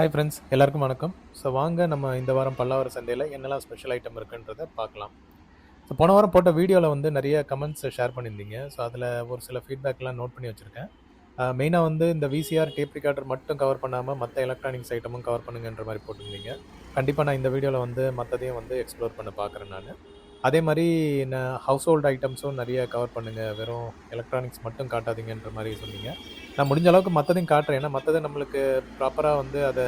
Hi friends எல்லாருக்கும் வணக்கம். So வாங்க நம்ம இந்த வாரம் பல்லாவர சந்தையில் என்னெல்லாம் ஸ்பெஷல் ஐட்டம் இருக்குன்றதை பார்க்கலாம். ஸோ போன வாரம் போட்ட வீடியோவில் வந்து நிறைய கமெண்ட்ஸ் ஷேர் பண்ணியிருந்தீங்க. ஸோ அதில் ஒரு சில ஃபீட்பேக்லாம் நோட் பண்ணி வச்சுருக்கேன். மெயினாக வந்து இந்த விசிஆர் டேப் ரிகார்டர் மட்டும் கவர் பண்ணாமல் மற்ற எலக்ட்ரானிக்ஸ் ஐட்டமும் கவர் பண்ணுங்கன்ற மாதிரி போட்டிருந்தீங்க. கண்டிப்பாக நான் இந்த வீடியோவில் வந்து மற்றதையும் வந்து எக்ஸ்ப்ளோர் பண்ண பார்க்குறேன் நான். அதே மாதிரி நான் ஹவுஸ் ஹோல்ட் ஐட்டம்ஸும் நிறைய கவர் பண்ணுங்கள் வெறும் எலக்ட்ரானிக்ஸ் மட்டும் காட்டாதீங்கன்ற மாதிரி சொன்னீங்க. நான் முடிஞ்ச அளவுக்கு மற்றதையும் காட்டுறேன். ஏன்னா மற்றது நம்மளுக்கு ப்ராப்பராக வந்து அதை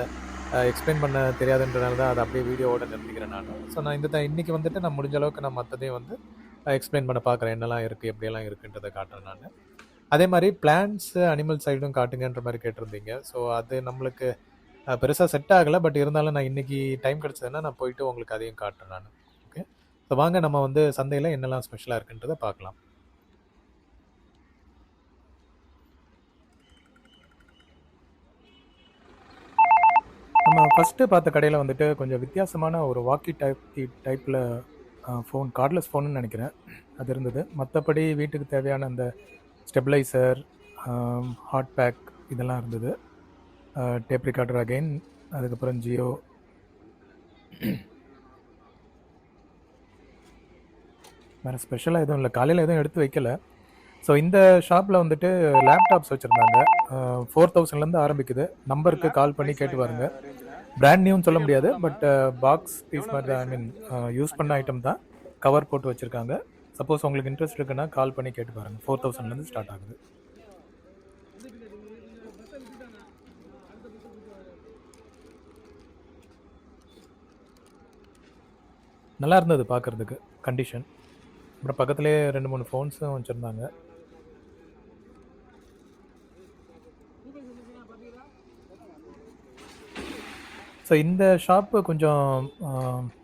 எக்ஸ்பிளைன் பண்ண தெரியாதுன்றனால தான் அதை அப்படியே வீடியோவோட நிறுத்திக்கிறேன் நான். ஸோ நான் இந்த தான் இன்றைக்கி வந்துட்டு நான் முடிஞ்ச அளவுக்கு நான் மற்றதையும் வந்து எக்ஸ்பிளைன் பண்ண பார்க்குறேன். என்னெல்லாம் இருக்குது எப்படியெல்லாம் இருக்குன்றதை காட்டுறேன் நான். அதே மாதிரி பிளான்ஸ் அனிமல் சைடும் காட்டுங்கன்ற மாதிரி கேட்டிருந்தீங்க. ஸோ அது நம்மளுக்கு பெருசாக செட் ஆகலை. பட் இருந்தாலும் நான் இன்னைக்கு டைம் கிடச்சதுன்னா நான் போயிட்டு உங்களுக்கு அதையும் காட்டுறேன் நான். ஸோ வாங்க நம்ம வந்து சந்தையில் என்னெல்லாம் ஸ்பெஷலாக இருக்குன்றதை பார்க்கலாம். நம்ம ஃபஸ்ட்டு பார்த்த கடையில் வந்துட்டு கொஞ்சம் வித்தியாசமான ஒரு வாக்கி டைப் டைப்பில் ஃபோன் கார்ட்லெஸ் ஃபோனுன்னு நினைக்கிறேன். அது இருந்தது. மற்றபடி வீட்டுக்கு தேவையான அந்த ஸ்டெபிளைசர் ஹாட் பேக் இதெல்லாம் இருந்தது. டேப் ரிகார்டர் அகெயின் அதுக்கப்புறம் ஜியோ வேறு ஸ்பெஷலாக எதுவும் இல்லை. காலையில் எதுவும் எடுத்து வைக்கல. ஸோ இந்த ஷாப்பில் வந்துட்டு லேப்டாப்ஸ் வச்சுருந்தாங்க. ஃபோர் தௌசண்ட்லேருந்து ஆரம்பிக்குது. நம்பருக்கு கால் பண்ணி கேட்டு பாருங்க பிராண்ட் நியூன்னு சொல்ல முடியாது பட் பாக்ஸ் பீஸ் மாதிரி ஐ மீன் யூஸ் பண்ண ஐட்டம் தான். கவர் போட்டு வச்சுருக்காங்க. சப்போஸ் உங்களுக்கு இன்ட்ரெஸ்ட் இருக்குன்னா கால் பண்ணி கேட்டு பாருங்கள் ஃபோர் தௌசண்ட்லேருந்து ஸ்டார்ட் ஆகுது. நல்லா இருந்தது பார்க்குறதுக்கு கண்டிஷன் அப்புறம் பக்கத்துலேயே ரெண்டு மூணு ஃபோன்ஸும் வச்சுருந்தாங்க. ஸோ இந்த ஷாப்பு கொஞ்சம்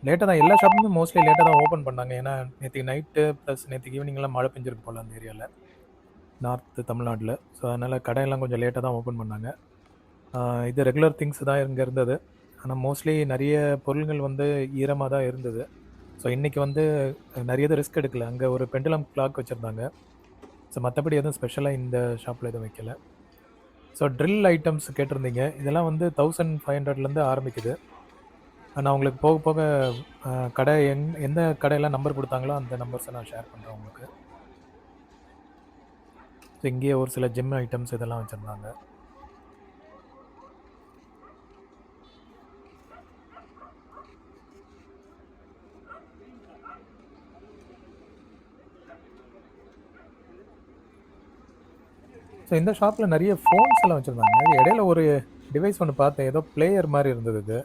லேட்டாக தான். எல்லா ஷாப்புமே மோஸ்ட்லி லேட்டாக தான் ஓப்பன் பண்ணாங்க. ஏன்னா நேற்று நைட்டு ப்ளஸ் நேற்று ஈவினிங்லாம் மழை பெஞ்சிருக்கு போல் அந்த ஏரியாவில் நார்த்து தமிழ்நாட்டில். ஸோ அதனால் கடையெல்லாம் கொஞ்சம் லேட்டாக தான் ஓப்பன் பண்ணாங்க. இது ரெகுலர் திங்ஸ் தான் இங்கே இருந்தது. ஆனால் மோஸ்ட்லி நிறைய பொருள்கள் வந்து ஈரமாக தான் இருந்தது. ஸோ இன்றைக்கி வந்து நிறைய இது ரிஸ்க் எடுக்கல. அங்கே ஒரு பெண்டுலம் கிளாக் வச்சுருந்தாங்க. ஸோ மற்றபடி எதுவும் ஸ்பெஷலாக இந்த ஷாப்பில் எதுவும் வைக்கல. ஸோ ட்ரில் ஐட்டம்ஸ் கேட்டிருந்தீங்க. இதெல்லாம் வந்து தௌசண்ட் ஃபைவ் ஹண்ட்ரட்லேருந்து ஆரம்பிக்குது. நான் உங்களுக்கு போக போக கடை எங் எந்த கடையெல்லாம் நம்பர் கொடுத்தாங்களோ அந்த நம்பர்ஸை நான் ஷேர் பண்ணுறேன் உங்களுக்கு. ஸோ இங்கேயே ஒரு சில ஜிம் ஐட்டம்ஸ் இதெல்லாம் வச்சுருந்தாங்க. ஸோ இந்த ஷாப்பில் நிறைய ஃபோன்ஸ் எல்லாம் வச்சுருந்தாங்க. இடையில ஒரு டிவைஸ் ஒன்று பார்த்தேன். ஏதோ பிளேயர் மாதிரி இருந்தது இது.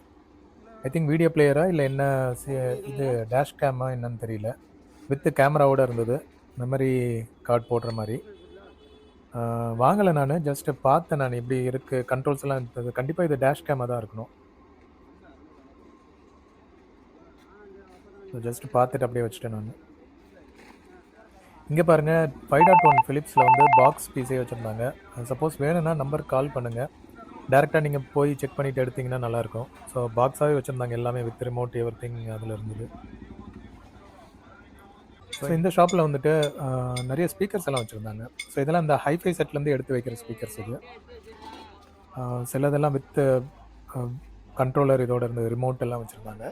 ஐ திங்க் வீடியோ பிளேயரா இல்லை என்ன இது டேஷ் கேமா என்னன்னு தெரியல. வித்து கேமராவோட இருந்தது. மெமரி கார்டு போடுற மாதிரி. வாங்கலை நான். ஜஸ்ட்டு பார்த்தேன் நான். இப்படி இருக்குது கண்ட்ரோல்ஸ் எல்லாம் இருந்தது. கண்டிப்பாக இது டேஷ் கேமாக தான் இருக்கணும். ஸோ ஜஸ்ட் பார்த்துட்டு அப்படியே வச்சுட்டேன் நான். இங்கே பாருங்கள் ஃபைவ் டாட் ஒன் ஃபிலிப்ஸில் வந்து பாக்ஸ் பீஸே வச்சுருந்தாங்க. சப்போஸ் வேணும்னா நம்பர் கால் பண்ணுங்கள் டேரெக்டாக நீங்கள் போய் செக் பண்ணிவிட்டு எடுத்தீங்கன்னா நல்லாயிருக்கும். ஸோ பாக்ஸாகவே வச்சுருந்தாங்க எல்லாமே வித் ரிமோட் எவ்ரி திங் அதில் இருந்தது. ஸோ இந்த ஷாப்பில் வந்துட்டு நிறைய ஸ்பீக்கர்ஸ் எல்லாம் வச்சுருந்தாங்க. ஸோ இதெல்லாம் இந்த ஹைஃபை செட்லேருந்து எடுத்து வைக்கிற ஸ்பீக்கர்ஸ் இது. சிலதெல்லாம் வித் கண்ட்ரோலர் இதோட இருந்து ரிமோட் எல்லாம் வச்சுருந்தாங்க.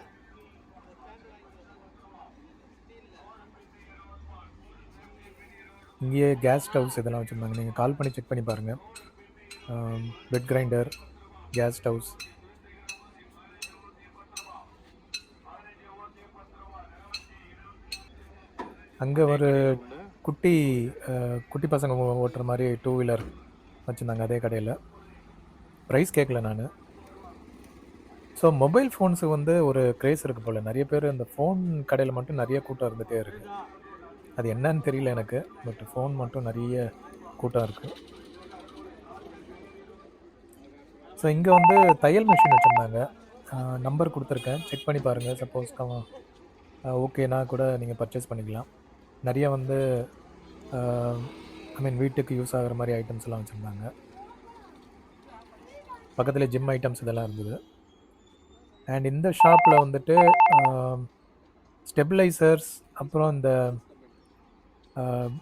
இங்கேயே கேஸ் ஸ்டவ்ஸ் இதெல்லாம் வச்சுருந்தாங்க. நீங்கள் கால் பண்ணி செக் பண்ணி பாருங்கள் பெட் கிரைண்டர் கேஸ் ஸ்டவ்ஸ் அங்கே ஒரு குட்டி குட்டி பசங்க ஓட்டுற மாதிரி டூ வீலர் வச்சுருந்தாங்க அதே கடையில். ப்ரைஸ் கேட்கல நான். ஸோ மொபைல் ஃபோன்ஸுக்கு வந்து ஒரு க்ரேஸ் இருக்குது போல். நிறைய பேர் இந்த ஃபோன் கடையில் மட்டும் நிறைய கூட்டம் இருந்துகிட்டே இருக்குது அது என்னன்னு தெரியல எனக்கு. பட் ஃபோன் மட்டும் நிறைய கூட்டம் இருக்குது ஸோ இங்கே வந்து தையல் மிஷின் வச்சுருந்தாங்க. நம்பர் கொடுத்துருக்கேன். செக் பண்ணி பாருங்கள் சப்போஸ் ஓகேனா கூட நீங்கள் பர்ச்சேஸ் பண்ணிக்கலாம். நிறைய வந்து ஐ மீன் வீட்டுக்கு யூஸ் ஆகிற மாதிரி ஐட்டம்ஸ் எல்லாம் வச்சுருந்தாங்க. பக்கத்தில் ஜிம் ஐட்டம்ஸ் இதெல்லாம் இருந்தது. அண்ட் இந்த ஷாப்பில் வந்துட்டு ஸ்டெபிளைசர்ஸ் அப்புறம் இந்த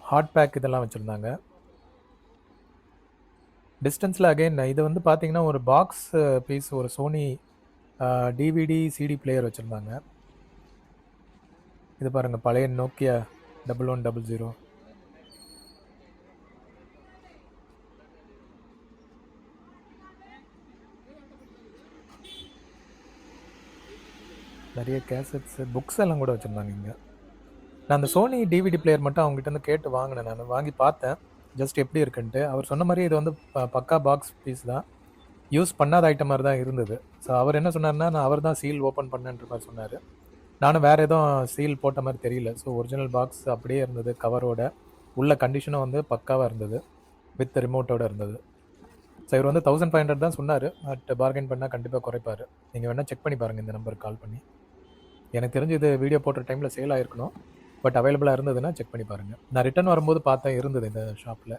ஹாட் பேக் இதெல்லாம் வச்சுருந்தாங்க. டிஸ்டன்ஸில் அகைன் இது வந்து பார்த்தீங்கன்னா ஒரு பாக்ஸ் பீஸ் ஒரு சோனி டிவிடி சிடி பிளேயர் வச்சுருந்தாங்க. இது பாருங்கள் பழைய Nokia double one double zero நிறைய கேசட்ஸு புக்ஸ் எல்லாம் கூட வச்சுருந்தாங்க இங்கே. நான் அந்த சோனி டிவிடி பிளேயர் மட்டும் அவங்ககிட்ட இருந்து கேட்டு வாங்கினேன் நான். வாங்கி பார்த்தேன். ஜஸ்ட் எப்படி இருக்குன்ட்டு. அவர் சொன்ன மாதிரி இது வந்து ப- பக்கா பாக்ஸ் பீஸ் தான். யூஸ் பண்ணாத ஐட்டம் மாதிரி தான் இருந்தது. ஸோ அவர் என்ன சொன்னார்னா நான் அவர் தான் சீல் ஓப்பன் பண்ணேன்ற மாதிரி சொன்னார். நானும் வேறு எதுவும் சீல் போட்ட மாதிரி தெரியல. ஸோ ஒரிஜினல் பாக்ஸ் அப்படியே இருந்தது கவரோட உள்ள கண்டிஷனும் வந்து பக்காவாக இருந்தது. வித் ரிமோட்டோட இருந்தது. ஸோ இவர் வந்து தௌசண்ட் ஃபைவ் ஹண்ட்ரட் தான் சொன்னார். பட் பார்கெயின் பண்ணால் கண்டிப்பாக குறைப்பார். நீங்கள் வேணால் செக் பண்ணி பாருங்கள் இந்த நம்பருக்கு கால் பண்ணி. எனக்கு தெரிஞ்சு இது வீடியோ போடுற டைமில் சேல் ஆயிருக்கணும். பட் அவைலபிளாக இருந்ததுன்னா செக் பண்ணி பாருங்கள் நான் ரிட்டர்ன் வரும்போது பார்த்தேன் இருந்தது இந்த ஷாப்பில்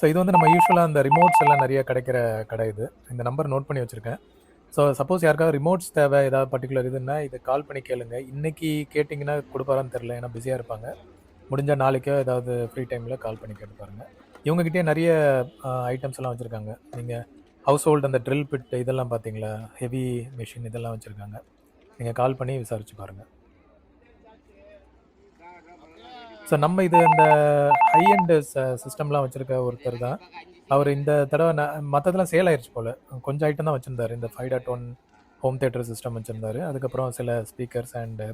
ஸோ இது வந்து நம்ம யூஸ்வலாக அந்த ரிமோட்ஸ் எல்லாம் நிறைய கிடைக்கிற கடை இது. இந்த நம்பர் நோட் பண்ணி வச்சுருக்கேன். ஸோ சப்போஸ் யாருக்காவது ரிமோட்ஸ் தேவை ஏதாவது பர்டிகுலர் இதுன்னா இது கால் பண்ணி கேளுங்க. இன்னைக்கு கேட்டிங்கன்னா கொடுப்பாரான்னு தெரில ஏன்னா பிஸியாக இருப்பாங்க. முடிஞ்சால் நாளைக்கோ ஏதாவது ஃப்ரீ டைமில் கால் பண்ணி கேட்டு பாருங்கள் இவங்ககிட்டே நிறைய ஐட்டம்ஸ் எல்லாம் வச்சுருக்காங்க. நீங்கள் ஹவுஸ் ஹோல்டு அந்த ட்ரில் பிட் இதெல்லாம் பார்த்தீங்களா? ஹெவி மிஷின் இதெல்லாம் வச்சுருக்காங்க. நீங்கள் கால் பண்ணி விசாரிச்சு பாருங்கள் ஸோ நம்ம இது இந்த ஹை அண்டு சிஸ்டம்லாம் வச்சுருக்க ஒருத்தர் தான். அவர் இந்த தடவை மற்றதெல்லாம் சேல் ஆயிடுச்சு போல். கொஞ்சம் ஐட்டம் தான் வச்சுருந்தாரு. இந்த five dot one home theatre system வச்சுருந்தாரு. அதுக்கப்புறம் சில ஸ்பீக்கர்ஸ் அண்டு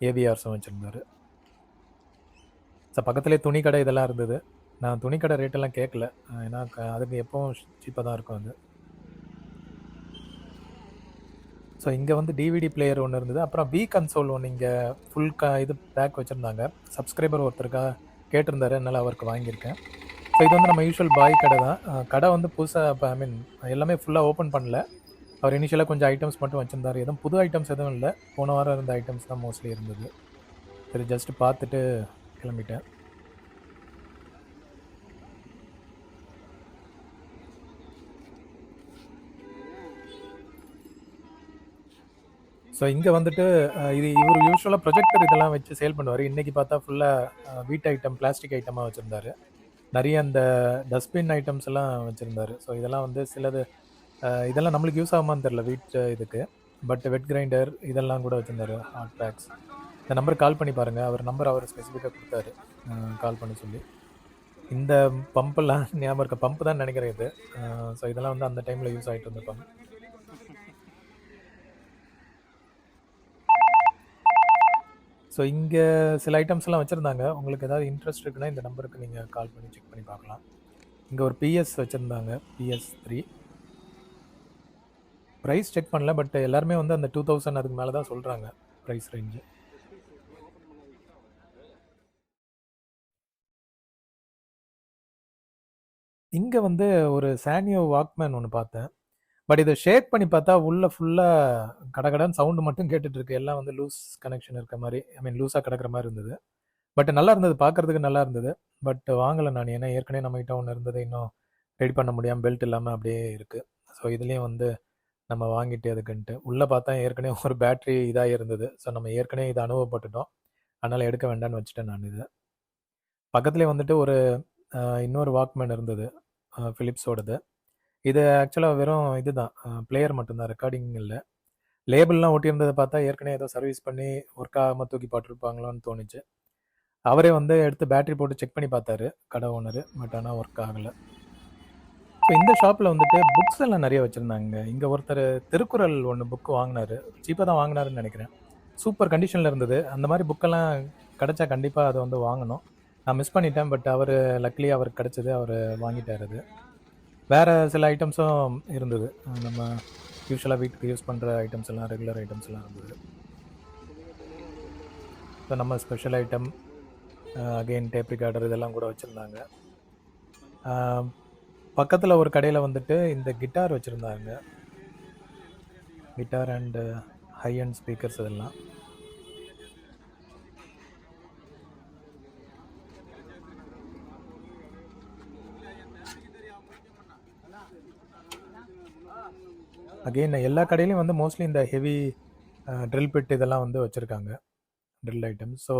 ஏவிஆர்ஸும் வச்சுருந்தார். ஸோ பக்கத்துலேயே துணி கடை இதெல்லாம் இருந்தது. நான் துணி கடை ரேட்டெல்லாம் கேட்கல ஏன்னா க- அதுக்கு எப்பவும் சீப்பாக தான் இருக்கும் அது. ஸோ இங்கே வந்து டிவிடி பிளேயர் ஒன்று இருந்தது. அப்புறம் வி கன்சோல் ஒன்று இங்கே ஃபுல் க இது பேக் வச்சுருந்தாங்க. சப்ஸ்கிரைபர் ஒருத்தருக்காக கேட்டிருந்தாரு. அதனால் அவருக்கு வாங்கியிருக்கேன். ஸோ இது வந்து நம்ம யூஷுவல் பாய் கடை தான். கடை வந்து புதுசாக இப்போ ஐ மீன் எல்லாமே ஃபுல்லாக ஓப்பன் பண்ணல. அவர் இனிஷியலாக கொஞ்சம் ஐட்டம்ஸ் மட்டும் வச்சுருந்தாரு. எதுவும் புது ஐட்டம்ஸ் எதுவும் இல்லை. போன வாரம் இருந்த ஐட்டம்ஸ் தான் மோஸ்ட்லி இருந்தது. சரி ஜஸ்ட் பார்த்துட்டு கிளம்பிட்டேன். ஸோ இங்கே வந்துட்டு இது இவர் யூஸ்வலாக ப்ரொஜெக்டர் இதெல்லாம் வச்சு சேல் பண்ணுவார். இன்றைக்கி பார்த்தா ஃபுல்லாக வீட்டு ஐட்டம் பிளாஸ்டிக் ஐட்டமாக வச்சுருந்தாரு. நிறைய அந்த டஸ்ட்பின் ஐட்டம்ஸ் எல்லாம் வச்சுருந்தாரு. ஸோ இதெல்லாம் வந்து சிலது இதெல்லாம் நம்மளுக்கு யூஸ் ஆகுமான்னு தெரில வீட்டு இதுக்கு. பட் வெட் கிரைண்டர் இதெல்லாம் கூட வச்சுருந்தாரு ஹாட் பேக்ஸ் இந்த நம்பருக்கு கால் பண்ணி பாருங்கள் அவர் நம்பர் அவர் ஸ்பெசிஃபிக்காக கொடுத்தாரு. கால் பண்ணி சொல்லி. இந்த பம்பெல்லாம் ஞாபகம் இருக்க? பம்ப் தான் நினைக்கிறேன் இது. ஸோ இதெல்லாம் வந்து அந்த டைமில் யூஸ் ஆகிட்டு இருந்த பம்ப் ஸோ இங்கே சில ஐட்டம்ஸ் எல்லாம் வச்சுருந்தாங்க. உங்களுக்கு ஏதாவது இன்ட்ரெஸ்ட் இருக்குன்னா இந்த நம்பருக்கு நீங்கள் கால் பண்ணி செக் பண்ணி பார்க்கலாம். இங்கே ஒரு பிஎஸ் வச்சுருந்தாங்க. பிஎஸ் த்ரீ ப்ரைஸ் செக் பண்ணல பட் எல்லாருமே வந்து அந்த டூ தௌசண்ட் அதுக்கு மேலே தான் சொல்கிறாங்க ப்ரைஸ் ரேஞ்சு இங்கே வந்து ஒரு சானியோ வாக்மேன் ஒன்று பார்த்தேன். பட் இதை ஷேக் பண்ணி பார்த்தா உள்ள ஃபுல்லாக கடகடன் சவுண்டு மட்டும் கேட்டுட்டு இருக்கு எல்லாம் வந்து லூஸ் கனெக்ஷன் இருக்க மாதிரி ஐ மீன் லூஸாக கிடக்கிற மாதிரி இருந்தது. பட் நல்லா இருந்தது பார்க்கறதுக்கு நல்லா இருந்தது. பட் வாங்கலை நான். ஏன்னா ஏற்கனவே நம்மகிட்ட ஒன்று இருந்தது இன்னும் ரெடி பண்ண முடியாமல் பெல்ட் இல்லாமல் அப்படியே இருக்குது ஸோ இதுலேயும் வந்து நம்ம வாங்கிட்டு அதுக்குன்ட்டு உள்ளே பார்த்தா ஏற்கனவே ஒரு பேட்ரி இதாக இருந்தது. ஸோ நம்ம ஏற்கனவே இதை அனுபவப்பட்டுட்டோம். அதனால் எடுக்க வேண்டாம்னு வச்சுட்டேன் நான் இது. பக்கத்துலேயே வந்துட்டு ஒரு இன்னொரு வாக்மேன் இருந்தது ஃபிலிப்ஸோடது இது ஆக்சுவலாக வெறும் இதுதான். பிளேயர் மட்டும்தான் ரெக்கார்டிங் இல்லை. லேபிள்லாம் ஒட்டியிருந்ததை பார்த்தா ஏற்கனவே ஏதோ சர்வீஸ் பண்ணி ஒர்க் ஆகாமல் தூக்கி போட்டிருப்பாங்களோன்னு தோணுச்சு. அவரே வந்து எடுத்து பேட்டரி போட்டு செக் பண்ணி பார்த்தாரு கடை ஓனர் பட் ஆனால் ஒர்க் ஆகலை. இப்போ இந்த ஷாப்பில் வந்துட்டு புக்ஸ் எல்லாம் நிறைய வச்சுருந்தாங்க. இங்கே ஒருத்தர் திருக்குறள் ஒன்று புக்கு வாங்கினார். சீப்பாக தான் வாங்கினாருன்னு நினைக்கிறேன். சூப்பர் கண்டிஷனில் இருந்தது. அந்த மாதிரி புக்கெல்லாம் கிடச்சா கண்டிப்பாக அதை வந்து வாங்கணும். நான் மிஸ் பண்ணிட்டேன் பட் அவர் லக்லி அவருக்கு கிடச்சது அவர் வாங்கிட்டார் அது. வேறு சில ஐட்டம்ஸும் இருந்தது. நம்ம யூஸ்வலாக வீட்டுக்கு யூஸ் பண்ணுற ஐட்டம்ஸ் எல்லாம் ரெகுலர் ஐட்டம்ஸ் எல்லாம் இருந்தது. ஸோ நம்ம special item again tape recorder இதெல்லாம் கூட வச்சுருந்தாங்க. பக்கத்தில் ஒரு கடையில் வந்துட்டு இந்த கிட்டார் வச்சுருந்தாங்க. Guitar and high and speakers இதெல்லாம். அகெயின் எல்லா கடையிலையும் வந்து மோஸ்ட்லி இந்த ஹெவி ட்ரில் பிட் இதெல்லாம் வந்து வச்சுருக்காங்க ட்ரில் ஐட்டம் ஸோ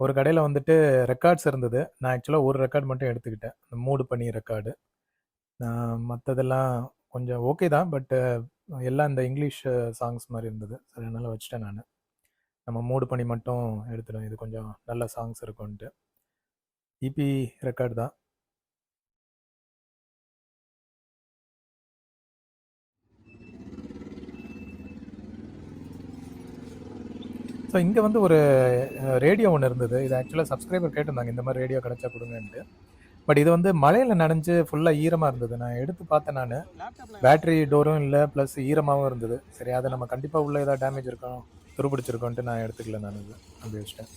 ஒரு கடையில் வந்துட்டு ரெக்கார்ட்ஸ் இருந்தது. நான் ஆக்சுவலாக ஒரு ரெக்கார்ட் மட்டும் எடுத்துக்கிட்டேன். இந்த மூடு பனி ரெக்கார்டு. மற்றதெல்லாம் கொஞ்சம் ஓகே தான். பட்டு எல்லாம் இந்த இங்கிலீஷ் சாங்ஸ் மாதிரி இருந்தது. சரி அதனால் வச்சுட்டேன் நான் நம்ம மூடு பனி மட்டும் எடுத்துடும் இது கொஞ்சம் நல்ல சாங்ஸ் இருக்கும்ன்ட்டு இபி ரெக்கார்டு தான். ஸோ இங்கே வந்து ஒரு ரேடியோ ஒன்று இருந்தது. இது ஆக்சுவலாக சப்ஸ்கிரைபர் கேட்டிருந்தாங்க. இந்த மாதிரி ரேடியோ கிடச்சா கொடுங்கன்ட்டு பட் இது வந்து மழையில் நனைஞ்சு ஃபுல்லாக ஈரமாக இருந்தது. நான் எடுத்து பார்த்தேன் நான் பேட்டரி டோரும் இல்லை ப்ளஸ் ஈரமாகவும் இருந்தது. சரி அதை நம்ம கண்டிப்பாக உள்ள ஏதாவது டேமேஜ் இருக்கும், துருப்பிடிச்சிருக்கோன்ட்டு நான் எடுத்துக்கல நான் இது அப்படி வச்சுட்டேன்.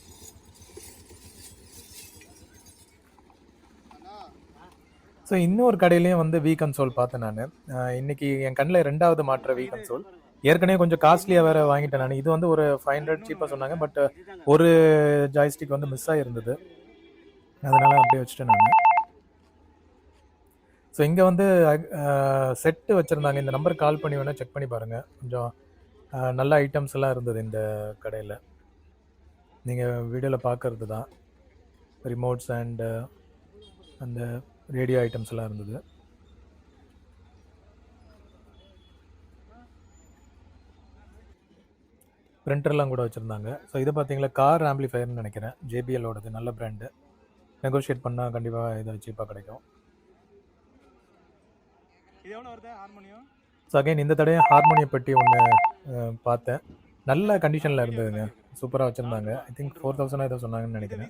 ஸோ இன்னொரு கடையிலையும் வந்து வி கன்சோல் பார்த்தேன் நான் இன்றைக்கி இன்னைக்கு என் கண்ணில் ரெண்டாவது மாற்ற வி கன்சோல். ஏற்கனவே கொஞ்சம் காஸ்ட்லியாக வேற வாங்கிட்டேன் நான் இது வந்து ஒரு ஃபைவ் ஹண்ட்ரட் சீப்பாக சொன்னாங்க. பட் ஒரு ஜாய்ஸ்டிக் வந்து மிஸ் ஆகிருந்தது அதனால அப்படியே வச்சுட்டேன் நான் ஸோ இங்கே வந்து செட்டு வச்சுருந்தாங்க இந்த நம்பருக்கு கால் பண்ணி வேணால் செக் பண்ணி பாருங்கள் கொஞ்சம் நல்ல ஐட்டம்ஸ் எல்லாம் இருந்தது இந்த கடையில் நீங்கள் வீடியோவில் பார்க்கறது தான். ரிமோட்ஸ் அண்டு அந்த ரேடியோ ஐட்டம்ஸ் எல்லாம் இருந்தது. பிரிண்டர்லாம் கூட வச்சிருந்தாங்க. ஸோ இது பார்த்தீங்களா, கார் ஆம்பிளிஃபையர்ன்னு நெனைக்கிறேன். ஓடது. நல்ல பிராண்டு. நெகோஷியேட் பண்ணா கண்டிப்பா இது சீப்பா கிடைக்கும். ஸோ அகைன் இந்த தடவையும் ஹார்மோனியம் பெட்டி அ பார்த்தேன். நல்ல கண்டிஷன்ல இருந்ததுங்க. சூப்பரா வச்சிருந்தாங்க. ஐ திங்க் 4000 ஏதோ சொன்னாங்கன்னு நெனைக்கிறேன்.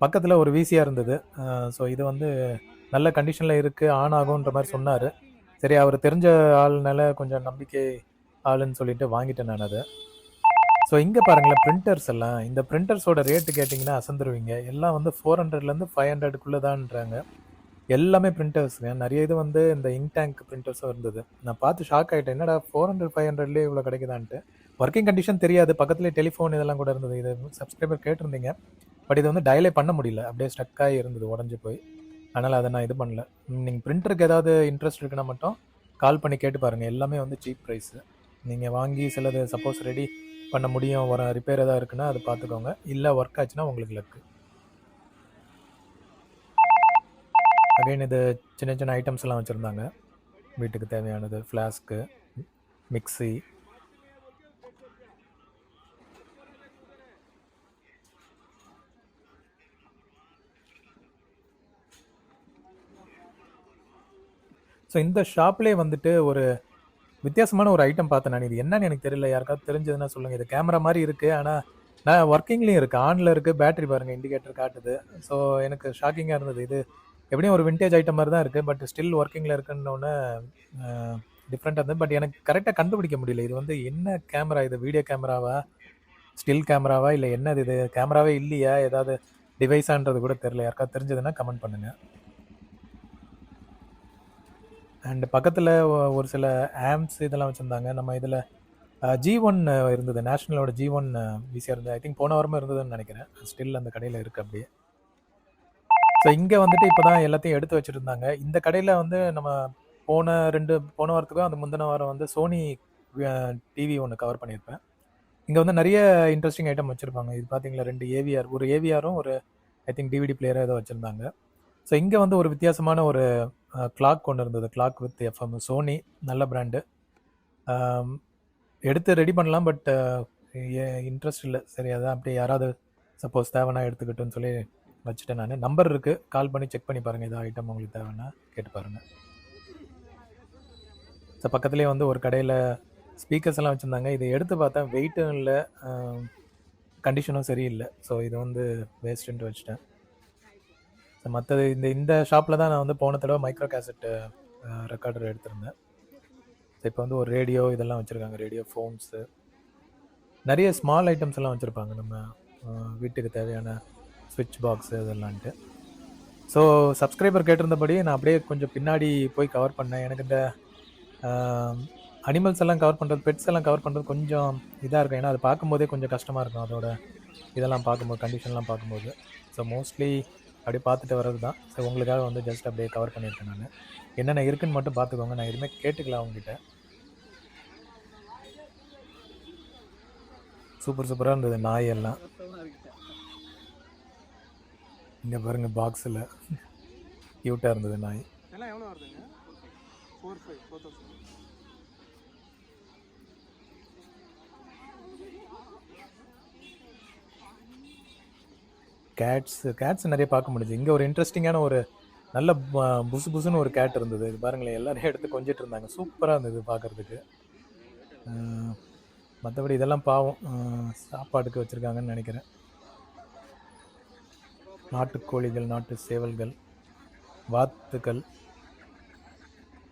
பக்கத்துல ஒரு விசிஆர் இருந்தது. ஸோ இது வந்து நல்ல கண்டிஷன்ல இருக்கு, ஆன் ஆகுன்ற மாரி சொன்னாரு. சரி அவரு தெரிஞ்ச ஆள்னால கொஞ்சம் நம்பிக்கை ஆளுன்னு சொல்லிட்டு வாங்கிட்டேன் நான் அத. ஸோ இங்கே பாருங்களேன் பிரிண்டர்ஸ் எல்லாம். இந்த பிரிண்டர்ஸோட ரேட்டு கேட்டிங்கன்னா அசந்துருவீங்க. எல்லாம் வந்து 400லேருந்து 500க்குள்ள தான்றாங்க. எல்லாமே பிரிண்டர்ஸுங்க நிறைய இது வந்து இந்த இங்க் டேங்க் பிரிண்டர்ஸும் இருந்தது. நான் பார்த்து ஷாக் ஆகிட்டேன் என்னடா 400, 500லயே இவ்வளோ கிடைக்குதான்ட்டு. ஒர்க்கிங் கண்டிஷன் தெரியாது. பக்கத்துலேயே டெலிஃபோன் இதெல்லாம் கூட இருந்தது. இது சப்ஸ்கிரைபர் கேட்டிருந்தீங்க. பட் இது வந்து டயலே பண்ண முடியல. அப்படியே ஸ்டக் ஆகி இருந்தது உடஞ்சி போய். அதனால் அதை நான் இது பண்ணல. நீங்கள் பிரிண்டருக்கு ஏதாவது இன்ட்ரெஸ்ட் இருக்குன்னா மட்டும் கால் பண்ணி கேட்டு பாருங்கள் எல்லாமே வந்து சீப் ப்ரைஸு நீங்கள் வாங்கி சிலது சப்போஸ் ரெடி பண்ண முடியும். வர ரிப்பேர் ஏதாவது இருக்குன்னா அது பார்த்துக்கோங்க. இல்லை ஒர்க் ஆச்சுன்னா உங்களுக்கு லக்கு. அகைன் இது சின்ன சின்ன ஐட்டம்ஸ் எல்லாம் வச்சுருந்தாங்க வீட்டுக்கு தேவையானது. Flask, mixie. ஸோ இந்த ஷாப்லேயே வந்துட்டு ஒரு வித்தியாசமான ஒரு ஐட்டம் பார்த்தேன் நான் இது என்னன்னு எனக்கு தெரியல. யாருக்காவது தெரிஞ்சதுன்னா சொல்லுங்கள் இது கேமரா மாதிரி இருக்குது ஆனால் நான் ஒர்க்கிங்லேயும் இருக்குது ஆனில் இருக்குது பேட்டரி பாருங்கள் இண்டிகேட்டர் காட்டுது. ஸோ எனக்கு ஷாக்கிங்காக இருந்தது. இது எப்படியும் ஒரு வின்டேஜ் ஐட்டம் மாதிரி தான் இருக்குது பட் ஸ்டில் ஒர்க்கிங்கில் இருக்குன்னோனே அ இருந்தது. பட் எனக்கு கரெக்டாக கண்டுபிடிக்க முடியல. இது வந்து என்ன கேமரா இது? வீடியோ கேமராவா? ஸ்டில் கேமராவா? இல்லை என்னது இது? கேமராவே இல்லையா? ஏதாவது டிவைஸான்றது கூட தெரியல. யாருக்காவது தெரிஞ்சதுன்னா கமெண்ட் பண்ணுங்கள் அண்ட் பக்கத்தில் ஒரு சில ஆம்ஸ் இதெல்லாம் வச்சுருந்தாங்க நம்ம இதில் ஜி ஒன் இருந்தது. நேஷனலோட G1 விசிஆர் இருந்தது. ஐ திங்க் போன வாரமும் இருந்ததுன்னு நினைக்கிறேன் ஸ்டில் அந்த கடையில் இருக்குது அப்படியே. ஸோ இங்கே வந்துட்டு இப்போ தான் எல்லாத்தையும் எடுத்து வச்சுருந்தாங்க இந்த கடையில் வந்து நம்ம போன ரெண்டு போன வாரத்துக்கும் அந்த முந்தின வாரம் வந்து சோனி டிவி ஒன்று கவர் பண்ணியிருப்பேன். இங்கே வந்து நிறைய இன்ட்ரெஸ்டிங் ஐட்டம் வச்சுருப்பாங்க இது பார்த்தீங்களா ரெண்டு ஏவிஆர். ஒரு ஏவிஆரும் ஒரு ஐ திங்க் டிவிடி பிளேயரோ ஏதோ வச்சுருந்தாங்க ஸோ இங்கே வந்து ஒரு வித்தியாசமான ஒரு கிளாக் கொண்டு இருந்தது. Clock with FM. சோனி நல்ல பிராண்டு. எடுத்து ரெடி பண்ணலாம். பட் இன்ட்ரெஸ்ட் இல்லை சரி அதான் அப்படியே யாராவது சப்போஸ் தேவைன்னா எடுத்துக்கிட்டோன்னு சொல்லி வச்சுட்டேன் நான் நம்பர் இருக்குது கால் பண்ணி செக் பண்ணி பாருங்கள் ஏதாவது ஐட்டம் உங்களுக்கு தேவைன்னா கேட்டு பாருங்கள் ஸோ பக்கத்திலேயே வந்து ஒரு கடையில் ஸ்பீக்கர்ஸ் எல்லாம் வச்சுருந்தாங்க இதை எடுத்து பார்த்தேன். வெயிட்டும் இல்லை கண்டிஷனும் சரியில்லை ஸோ இது வந்து வேஸ்ட்டுன்ட்டு வச்சுட்டேன். மற்றது இந்த இந்த ஷாப்பில் தான் நான் வந்து போன தடவை மைக்ரோ கேசெட் ரெக்கார்டர் எடுத்திருந்தேன். இப்போ வந்து ஒரு ரேடியோ இதெல்லாம் வச்சுருக்காங்க ரேடியோ, ஃபோன்ஸு. நிறைய ஸ்மால் ஐட்டம்ஸ் எல்லாம் வச்சுருப்பாங்க நம்ம வீட்டுக்கு தேவையான ஸ்விட்ச் பாக்ஸு இதெல்லாம்ட்டு ஸோ சப்ஸ்கிரைபர் கேட்டிருந்தபடி நான் அப்படியே கொஞ்சம் பின்னாடி போய் கவர் பண்ணேன். எனக்கு இந்த அனிமல்ஸ் எல்லாம் கவர் பண்ணுறது பெட்ஸ் எல்லாம் கவர் பண்ணுறது கொஞ்சம் இதாக இருக்கும். ஏன்னா, அது பார்க்கும்போதே கொஞ்சம் கஷ்டமாக இருக்கும். அதோட இதெல்லாம் பார்க்கும்போது, கண்டிஷன்லாம் பார்க்கும்போது. ஸோ மோஸ்ட்லி அப்படியே பார்த்துட்டு வர்றது தான். ஸோ உங்களுக்காக வந்து ஜஸ்ட் அப்படியே கவர் பண்ணியிருக்கேன் நான் என்னென்ன இருக்குன்னு மட்டும் பார்த்துக்கோங்க. நான் எதுவுமே கேட்டுக்கல அவங்ககிட்ட. சூப்பர் சூப்பராக இருந்தது நாய் எல்லாம். இங்கே பாருங்க பாக்ஸில் க்யூட்டாக இருந்தது நாய் எவ்வளோ வருதுங்க four five four thousand cats cats நிறைய பார்க்க முடியுது இங்கே ஒரு இன்ட்ரெஸ்டிங்கான ஒரு நல்ல ப- புசு புசுன்னு ஒரு கேட் இருந்தது. இது பாருங்களேன் எல்லாரையும் எடுத்து கொஞ்சிட்டு இருந்தாங்க. சூப்பராக இருந்தது பார்க்கறதுக்கு. மற்றபடி இதெல்லாம் பாவம். சாப்பாட்டுக்கு வச்சுருக்காங்கன்னு நினைக்கிறேன். நாட்டுக்கோழிகள் நாட்டு சேவல்கள் வாத்துக்கள்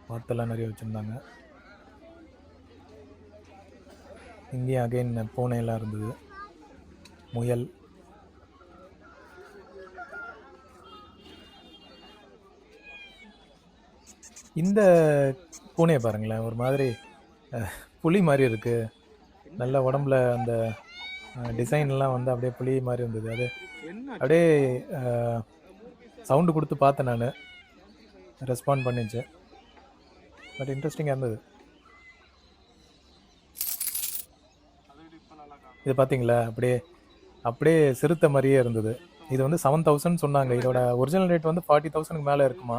வாத்தெல்லாம் நிறைய வச்சுருந்தாங்க. இங்கேயும் அகைன் பூனையெல்லாம் இருந்தது. முயல். இந்த பூனையை பாருங்களேன் ஒரு மாதிரி புளி புலி மாதிரி இருக்குது நல்ல உடம்புல அந்த டிசைன்லாம் வந்து அப்படியே புலி மாதிரி இருந்தது. அது அப்படியே சவுண்டு கொடுத்து பார்த்தேன் நான். ரெஸ்பாண்ட் பண்ணிச்சு. பட் இன்ட்ரெஸ்டிங்காக இருந்தது. இது பார்த்தீங்களா? அப்படியே அப்படியே சிறுத்தை மாதிரியே இருந்தது. இது வந்து செவன் தௌசண்ட் சொன்னாங்க. இதோட ஒரிஜினல் ரேட் வந்து ஃபார்ட்டி தௌசண்ட்க்கு மேலே இருக்குமா?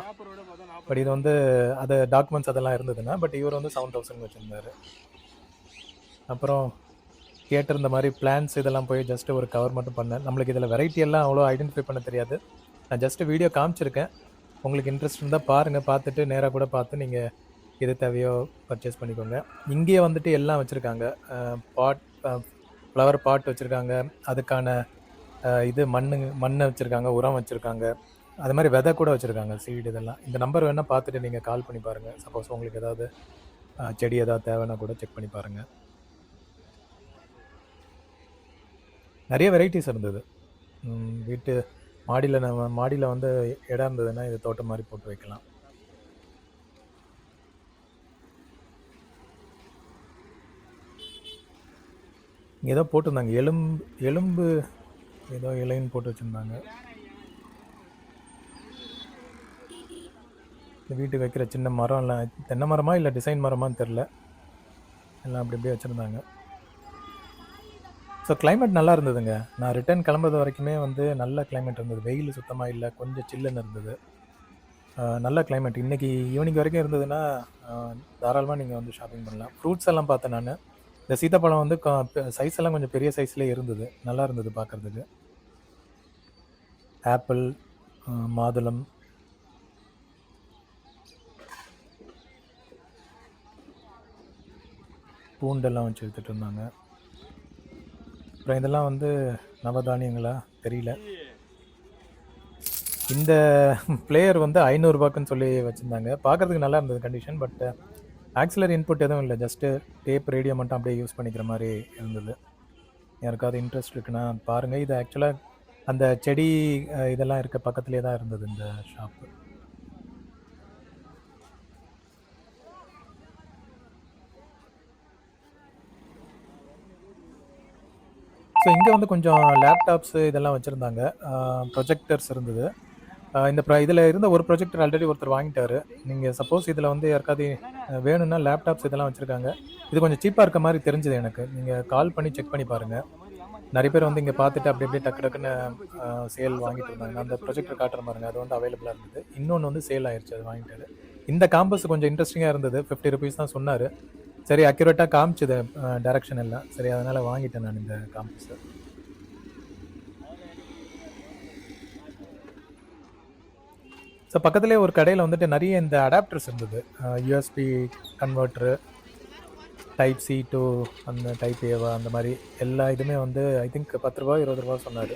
பட் இது வந்து அது டாக்குமெண்ட்ஸ் அதெல்லாம் இருந்ததுன்னா பட் இவர் வந்து செவன் தௌசண்ட் வச்சுருந்தாரு. அப்புறம் கேட்டிருந்த மாதிரி பிளான்ஸ் இதெல்லாம் போய் ஜஸ்ட் ஒரு கவர் மட்டும் பண்ணேன். நம்மளுக்கு இதில் வெரைட்டி எல்லாம் அவ்வளோ ஐடென்டிஃபை பண்ண தெரியாது. நான் ஜஸ்ட் வீடியோ காமிச்சிருக்கேன். உங்களுக்கு இன்ட்ரெஸ்ட் இருந்தால் பாருங்கள் பார்த்துட்டு நேராக கூட பார்த்து நீங்கள் எது தேவையோ பர்ச்சேஸ் பண்ணிக்கோங்க. இங்கேயே வந்துட்டு எல்லாம் வச்சுருக்காங்க. பாட் ஃப்ளவர் பாட் வச்சுருக்காங்க. அதுக்கான இது மண்ணு மண்ணை வச்சுருக்காங்க உரம் வச்சுருக்காங்க. அது மாதிரி விதை கூட வச்சுருக்காங்க சீடு இதெல்லாம். இந்த நம்பர் வேணால் பார்த்துட்டு நீங்கள் கால் பண்ணி பாருங்கள் சப்போஸ் உங்களுக்கு ஏதாவது செடி ஏதாவது தேவைன்னா கூட செக் பண்ணி பாருங்கள் நிறைய வெரைட்டிஸ் இருந்தது. வீட்டு மாடியில் நம்ம மாடியில் வந்து இடம் இருந்ததுன்னா இது தோட்டம் மாதிரி போட்டு வைக்கலாம். இங்கே ஏதோ போட்டிருந்தாங்க. எலும்பு எலும்பு ஏதோ இலைன்னு போட்டு வச்சுருந்தாங்க. இந்த வீட்டுக்கு வைக்கிற சின்ன மரம் எல்லாம் தென்னை மரமா இல்லை டிசைன் மரமான்னு தெரில. எல்லாம் அப்படி அப்படியே வச்சுருந்தாங்க. ஸோ கிளைமேட் நல்லா இருந்ததுங்க. நான் ரிட்டர்ன் கிளம்புறது வரைக்குமே வந்து நல்ல கிளைமேட் இருந்தது. வெயில் சுத்தமாக இல்லை கொஞ்சம் சில்லுன்னு இருந்தது. நல்ல கிளைமேட் இன்றைக்கி ஈவினிங் வரைக்கும் இருந்ததுன்னா தாராளமாக நீங்கள் வந்து ஷாப்பிங் பண்ணலாம். ஃப்ரூட்ஸ் எல்லாம் பார்த்தேன் நான். இந்த சீத்தாப்பழம் வந்து சைஸ் எல்லாம் கொஞ்சம் பெரிய சைஸ்லேயே இருந்தது. நல்லா இருந்தது பார்க்கறதுக்கு. ஆப்பிள் மாதுளம் பூண்டெல்லாம் வச்சு வித்துட்டு இருந்தாங்க அப்புறம் இதெல்லாம் வந்து நவதானியங்களா? தெரியல. இந்த பிளேயர் வந்து ஐநூறுரூபாக்குன்னு சொல்லி வச்சுருந்தாங்க. பார்க்கறதுக்கு நல்லா இருந்தது கண்டிஷன் பட் ஆக்சிலர் இன்புட் எதுவும் இல்லை. ஜஸ்ட்டு டேப் ரேடியோ மட்டும் அப்படியே யூஸ் பண்ணிக்கிற மாதிரி இருந்தது. யாருக்காவது இன்ட்ரெஸ்ட் இருக்குன்னா பாருங்கள் இது ஆக்சுவலாக அந்த செடி இதெல்லாம் இருக்க பக்கத்துலேயே தான் இருந்தது இந்த ஷாப்பு ஸோ இங்கே வந்து கொஞ்சம் லேப்டாப்ஸ் இதெல்லாம் வச்சுருந்தாங்க. ப்ரொஜெக்டர்ஸ் இருந்தது. இந்த ப்ர இதில் இருந்த ஒரு ப்ரொஜெக்டர் ஆல்ரெடி ஒருத்தர் வாங்கிட்டாரு. நீங்கள் சப்போஸ் இதில் வந்து யாருக்காவது வேணும்னா லேப்டாப்ஸ் இதெல்லாம் வச்சுருக்காங்க. இது கொஞ்சம் சீப்பாக இருக்க மாதிரி தெரிஞ்சுது எனக்கு. நீங்கள் கால் பண்ணி செக் பண்ணி பாருங்கள் நிறைய பேர் வந்து இங்கே பார்த்துட்டு அப்படி அப்படியே டக்கு டக்குன்னு சேல் வாங்கிட்டு இருந்தாங்க. அந்த ப்ரொஜெக்டர் காட்டுற பாருங்க. அது வந்து அவைலபிளாக இருந்தது. இன்னொன்று வந்து சேல் ஆயிடுச்சு அது வாங்கிட்டாரு. இந்த காம்பஸ் கொஞ்சம் இன்ட்ரெஸ்டிங்காக இருந்தது. ஃபிஃப்டி ருபீஸ் தான் சொன்னார். சரி அக்யூரேட்டாக காமிச்சுது டேரக்ஷன் எல்லாம். சரி அதனால் வாங்கிட்டேன் நான் இந்த காம்பஸ் ஸோ பக்கத்துலேயே ஒரு கடையில் வந்துட்டு நிறைய இந்த அடாப்டர்ஸ் இருந்தது. USB converter type C to அந்த டைப் ஏவா அந்த மாதிரி எல்லா இதுவுமே வந்து ஐ திங்க் பத்து ரூபா இருபது ரூபா சொன்னார்.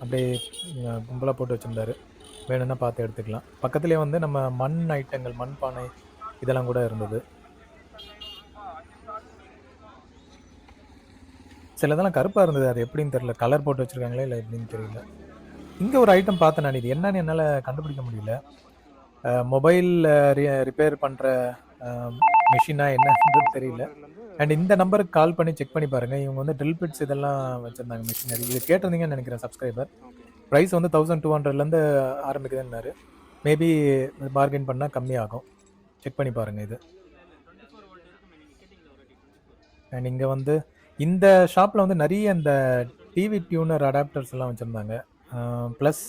அப்படியே கும்பலாக போட்டு வச்சுருந்தாரு. வேணும்னா பார்த்து எடுத்துக்கலாம். பக்கத்துலேயே வந்து நம்ம மண் ஐட்டங்கள் மண் பானை இதெல்லாம் கூட இருந்தது. சிலதெல்லாம் கருப்பாக இருந்தது. அது எப்படின்னு தெரியல. கலர் போட்டு வச்சுருக்காங்களே இல்லை எப்படின்னு தெரியல. இங்கே ஒரு ஐட்டம் பார்த்தேன் நான். இது என்னன்னு என்னால் கண்டுபிடிக்க முடியல. மொபைல் ரிப்பேர் பண்ணுற மிஷினா என்னன்றது தெரியல. அண்ட் இந்த நம்பருக்கு கால் பண்ணி செக் பண்ணி பாருங்கள் இவங்க வந்து ட்ரில் பிட்ஸ் இதெல்லாம் வச்சுருந்தாங்க மிஷினரி இது கேட்டிருந்தீங்கன்னு நினைக்கிறேன் சப்ஸ்கிரைபர் ப்ரைஸ் வந்து தௌசண்ட் டூ ஹண்ட்ரட்லேருந்து ஆரம்பிக்குதுன்னாரு. மேபி பார்கெயின் பண்ணால் கம்மியாகும். செக் பண்ணி பாருங்கள் இது. அண்ட் இங்கே வந்து இந்த ஷாப்பில் வந்து நிறைய இந்த டிவி டியூனர் அடாப்டர்ஸ் எல்லாம் வச்சுருந்தாங்க. ப்ளஸ்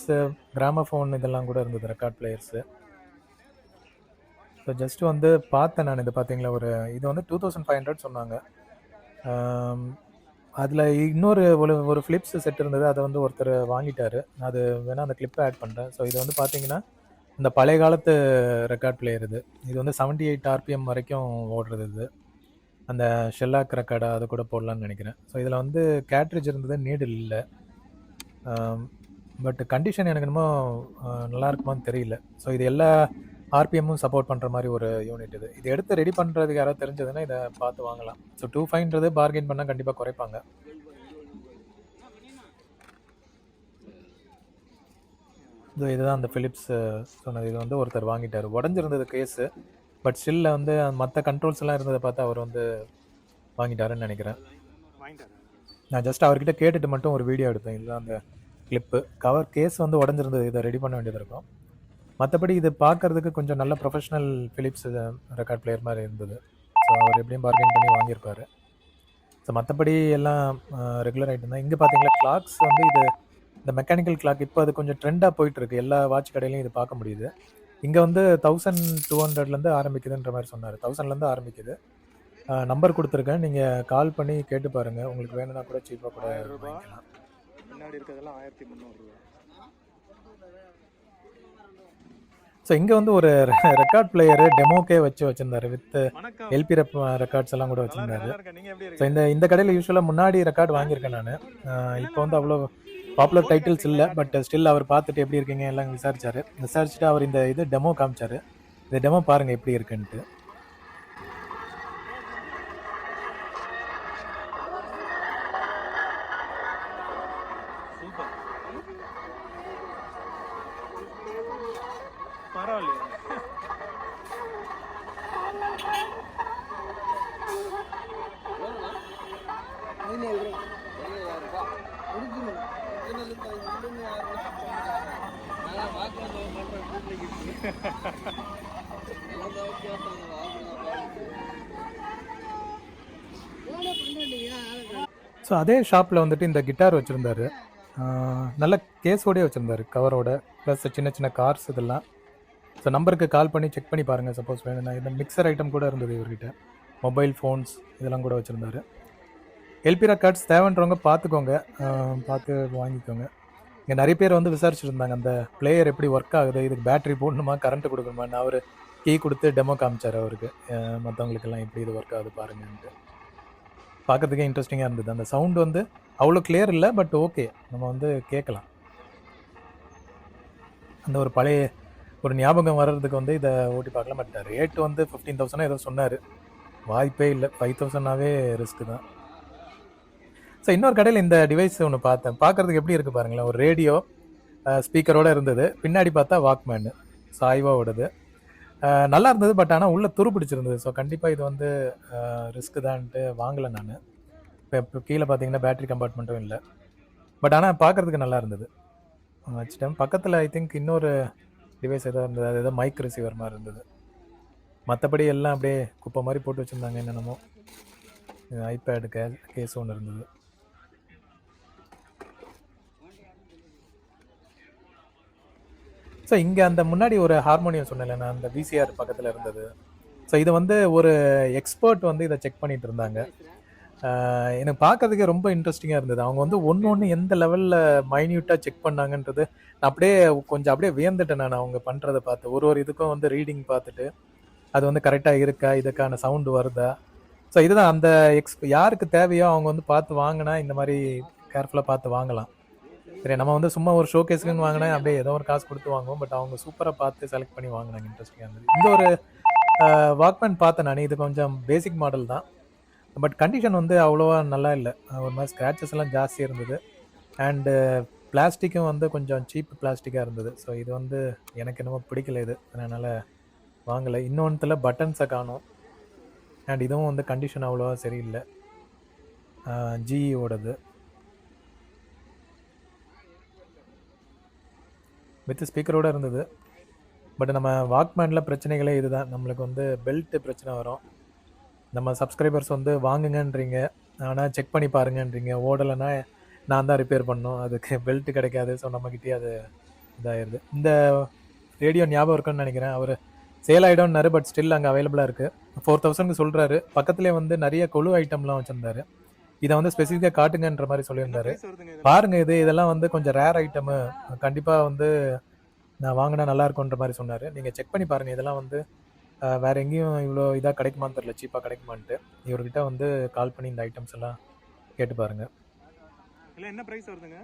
கிராமஃபோன் இதெல்லாம் கூட இருந்தது ரெக்கார்ட் பிளேயர்ஸு ஸோ ஜஸ்ட் வந்து பார்த்தேன் நான் இது பார்த்தீங்களா? ஒரு இது வந்து டூ தௌசண்ட் ஃபைவ் ஹண்ட்ரட் சொன்னாங்க. அதில் இன்னொரு ஒரு ஒரு ஃப்ளிப்ஸ் செட் இருந்தது அதை வந்து ஒருத்தர் வாங்கிட்டார். அது வேணால் அந்த கிளிப்பை ஆட் பண்ணுறேன் ஸோ இது வந்து பார்த்தீங்கன்னா இந்த பழைய காலத்து ரெக்கார்ட் பிளேயர் இது. இது வந்து செவன்ட்டி எயிட் ஆர்பிஎம் வரைக்கும் ஓடுறது இது. அந்த ஷெல்லாக் ரெக்கார்டை அது கூட போடலான்னு நினைக்கிறேன். ஸோ இதில் வந்து கேட்ரிட்ஜ் இருந்தது நீடில் இல்லை. பட் கண்டிஷன் எனக்கு என்னமோ நல்லா இருக்குமான்னு தெரியல. ஸோ இது எல்லா ஆர்பிஎம்மும் சப்போர்ட் பண்ணுற மாதிரி ஒரு யூனிட் இது. இது எடுத்து ரெடி பண்ணுறதுக்கு யாராவது தெரிஞ்சதுன்னா இதை பார்த்து வாங்கலாம். ஸோ டூ ஃபைவ்ன்றது பார்கெயின் பண்ணால் கண்டிப்பாக குறைப்பாங்க. இது இதுதான் அந்த ஃபிலிப்ஸ் சொன்னது. இது வந்து ஒருத்தர் வாங்கிட்டார். உடஞ்சிருந்தது கேஸு பட் ஸ்டில்ல வந்து மற்ற கண்ட்ரோல்ஸ் எல்லாம் இருந்ததை பார்த்து அவர் வந்து வாங்கிட்டாருன்னு நினைக்கிறேன். நான் ஜஸ்ட் அவர்கிட்ட கேட்டுட்டு மட்டும் ஒரு வீடியோ எடுத்தேன். இதுதான் அந்த கிளிப்பு கவர் கேஸ் வந்து உடஞ்சிருந்தது. இதை ரெடி பண்ண வேண்டியது இருக்கும். மற்றபடி இது பார்க்கறதுக்கு கொஞ்சம் நல்ல ப்ரொஃபஷனல் ஃபிலிப்ஸ் ரெக்கார்ட் பிளேயர் மாதிரி இருந்தது. ஸோ அவர் எப்படியும் பார்கெயின் பண்ணி வாங்கியிருப்பார். ஸோ மற்றபடி எல்லாம் ரெகுலர் ஐட்டம் தான் இங்கே பார்த்தீங்களா கிளாக்ஸ் வந்து இது இந்த மெக்கானிக்கல் கிளாக் இப்போ அது கொஞ்சம் ட்ரெண்டாக போயிட்டுருக்கு எல்லா வாட்ச் கடையிலையும் இது பார்க்க முடியுது. இங்கே வந்து தௌசண்ட் டூ ஹண்ட்ரட்லேருந்து ஆரம்பிக்குதுன்ற மாதிரி சொன்னார். தௌசண்ட்லேருந்து ஆரம்பிக்குது. நம்பர் கொடுத்துருக்கேன். நீங்கள் கால் பண்ணி கேட்டு பாருங்கள் உங்களுக்கு வேணும்னா கூட சீப்பாக கூட. வாங்கிக்கலாம். முன்னாடி இருக்கிறதெல்லாம் ஆயிரத்தி முந்நூறுரூவா ஸோ இங்கே வந்து ஒரு ரெக்கார்ட் பிளேயரு டெமோக்கே வச்சு வச்சுருந்தாரு. வித் எல்பி ரெப் ரெக்கார்ட்ஸ் எல்லாம் கூட வச்சுருந்தாரு. ஸோ இந்த இந்த கடையில் யூஸ்வலாக முன்னாடி ரெக்கார்ட் வாங்கியிருக்கேன் நான். இப்போ வந்து அவ்வளோ பாப்புலர் டைட்டில்ஸ் இல்லை பட் ஸ்டில் அவர் பார்த்துட்டு எப்படி இருக்கீங்க எல்லாம் விசாரிச்சாரு. விசாரிச்சுட்டு அவர் இந்த இது டெமோ காமிச்சாரு. இந்த டெமோ பாருங்க எப்படி இருக்குன்ட்டு. ஸோ அதே ஷாப்பில் வந்துட்டு இந்த கிட்டார் வச்சுருந்தாரு. நல்ல கேஸோடய வச்சுருந்தாரு கவரோட ப்ளஸ் சின்ன சின்ன கார்ஸ் இதெல்லாம். ஸோ நம்பருக்கு கால் பண்ணி செக் பண்ணி பாருங்கள் சப்போஸ் வேணும்னா. இந்த மிக்சர் ஐட்டம் கூட இருந்தது இவர்கிட்ட. மொபைல் ஃபோன்ஸ் இதெல்லாம் கூட வச்சுருந்தாரு. எல்பிரா கார்ட்ஸ் தேவைன்றவங்க பார்த்துக்கோங்க. பார்த்து வாங்கிக்கோங்க. இங்கே நிறைய பேர் வந்து விசாரிச்சுருந்தாங்க அந்த பிளேயர் எப்படி ஒர்க் ஆகுது இதுக்கு பேட்டரி போடணுமா கரண்ட் கொடுக்கணுமான்னு. அவர் கீ கொடுத்து டெமோ காமிச்சார் அவருக்கு. மற்றவங்களுக்கெல்லாம் எப்படி இது ஒர்க் ஆகுது பாருங்கன்ட்டு. பார்க்கறதுக்கே இன்ட்ரெஸ்டிங்காக இருந்தது. அந்த சவுண்ட் வந்து அவ்வளோ கிளியர் இல்லை பட் ஓகே நம்ம வந்து கேட்கலாம். அந்த ஒரு பழைய ஒரு ஞாபகம் வர்றதுக்கு வந்து இதை ஓட்டி பார்க்கலாம் பட் ரேட் வந்து ஃபிஃப்டீன் தௌசண்ட் ஏதோ சொன்னார். வாய்ப்பே இல்லை. ஃபைவ் தௌசண்ட்னாவே ரிஸ்க்கு தான். ஸோ இன்னொரு கடையில் இந்த டிவைஸ் ஒன்று பார்த்தேன். பார்க்குறதுக்கு எப்படி இருக்குது பாருங்களேன். ஒரு ரேடியோ ஸ்பீக்கரோட இருந்தது. பின்னாடி பார்த்தா வாக்மேனு சாய்வாவோடது நல்லா இருந்தது பட் ஆனால் உள்ளே துரு பிடிச்சிருந்தது. ஸோ கண்டிப்பாக இது வந்து ரிஸ்க்கு தான்ட்டு வாங்கலை நான். இப்போ இப்போ கீழே பார்த்தீங்கன்னா பேட்ரி கம்பார்ட்மெண்ட்டும் இல்லை. பட் ஆனால் பார்க்கறதுக்கு நல்லா இருந்தது. வச்சுட்டேன். பக்கத்தில் ஐ திங்க் இன்னொரு டிவைஸ் எதாவது இருந்தது. அது ஏதோ மைக் ரிசீவர் மாதிரி இருந்தது. மற்றபடி எல்லாம் அப்படியே குப்பை மாதிரி போட்டு வச்சுருந்தாங்க என்னென்னமோ. ஐபேடு கே கேஸ் ஒன்று இருந்தது. ஸோ இங்கே அந்த முன்னாடி ஒரு ஹார்மோனியம் சொன்னேன்ல நான் அந்த விசிஆர் பக்கத்தில் இருந்தது. ஸோ இதை வந்து ஒரு எக்ஸ்பர்ட் வந்து இதை செக் பண்ணிட்டு இருந்தாங்க. எனக்கு பார்க்கறதுக்கே ரொம்ப இன்ட்ரெஸ்டிங்காக இருந்தது. அவங்க வந்து ஒன்று ஒன்று எந்த லெவலில் மைன்யூட்டாக செக் பண்ணாங்கன்றது நான் அப்படியே கொஞ்சம் அப்படியே வியந்துட்டேன் நான் அவங்க பண்ணுறதை பார்த்து. ஒரு ஒரு இதுக்கும் வந்து ரீடிங் பார்த்துட்டு அது வந்து கரெக்டாக இருக்கா இதுக்கான சவுண்டு வருதா? ஸோ இதுதான் அந்த எக்ஸ் யாருக்கு தேவையோ அவங்க வந்து பார்த்து வாங்கினா இந்த மாதிரி கேர்ஃபுல்லாக பார்த்து வாங்கலாம். சரி நம்ம வந்து சும்மா ஒரு ஷோகேஸ்க்குன்னு வாங்கினா அப்படியே ஏதோ ஒரு காசு கொடுத்து வாங்குவோம். பட் அவங்க சூப்பராக பார்த்து செலக்ட் பண்ணி வாங்கினாங்க இன்ட்ரெஸ்டிங்காக இருந்தது. இந்த ஒரு வாக்மேன் பார்த்தேன் நான். இது கொஞ்சம் பேசிக் மாடல் தான். பட் கண்டிஷன் வந்து அவ்வளோவா நல்லா இல்லை. ஒரு மாதிரி ஸ்க்ராச்சஸ் எல்லாம் ஜாஸ்தி இருந்தது. அண்டு பிளாஸ்டிக்கும் வந்து கொஞ்சம் சீப் பிளாஸ்டிக்காக இருந்தது. ஸோ இது வந்து எனக்கு என்னமோ பிடிக்கல இது. அதனால் வாங்கலை. இன்னொன்றுத்தில் பட்டன்ஸை காணும். அண்ட் இதுவும் வந்து கண்டிஷன் அவ்வளோவா சரியில்லை. ஜிஇயோடது வித் ஸ்பீக்கரோட இருந்தது. பட் நம்ம வாக்மேனில் பிரச்சனைகளே இதுதான். நம்மளுக்கு வந்து பெல்ட்டு பிரச்சனை வரும். நம்ம சப்ஸ்கிரைபர்ஸ் வந்து வாங்குங்கன்றீங்க. ஆனால் செக் பண்ணி பாருங்கன்றீங்க. ஓடலைன்னா நான் தான் ரிப்பேர் பண்ணோம் அதுக்கு பெல்ட் கிடைக்காது. ஸோ நம்மக்கிட்டே அது இதாயிருது. இந்த ரேடியோ ஞாபகம் இருக்குன்னு நினைக்கிறேன். அவர் சேல் ஆகிடும்னாரு பட் ஸ்டில் அங்கே அவைலபிளாக இருக்குது ஃபோர் தௌசண்ட்க்கு சொல்கிறாரு பக்கத்துலேயே வந்து நிறைய கொழு ஐட்டம்லாம் வச்சுருந்தாரு. இதை வந்து ஸ்பெசிஃபிக்காக காட்டுங்கன்ற மாதிரி சொல்லியிருந்தாரு? பாருங்க இது இதெல்லாம் வந்து கொஞ்சம் ரேர் ஐட்டமு கண்டிப்பாக வந்து நான் வாங்கினா நல்லா இருக்கும்ன்ற மாதிரி சொன்னார். நீங்கள் செக் பண்ணி பாருங்கள் இதெல்லாம் வந்து வேற எங்கேயும் இவ்வளோ இதாக கிடைக்குமான்னு தெரில சீப்பாக கிடைக்குமான்ட்டு. இவர்கிட்ட வந்து கால் பண்ணி இந்த ஐட்டம்ஸ் எல்லாம் கேட்டு பாருங்க. இல்ல என்ன பிரைஸ் வருதுங்க?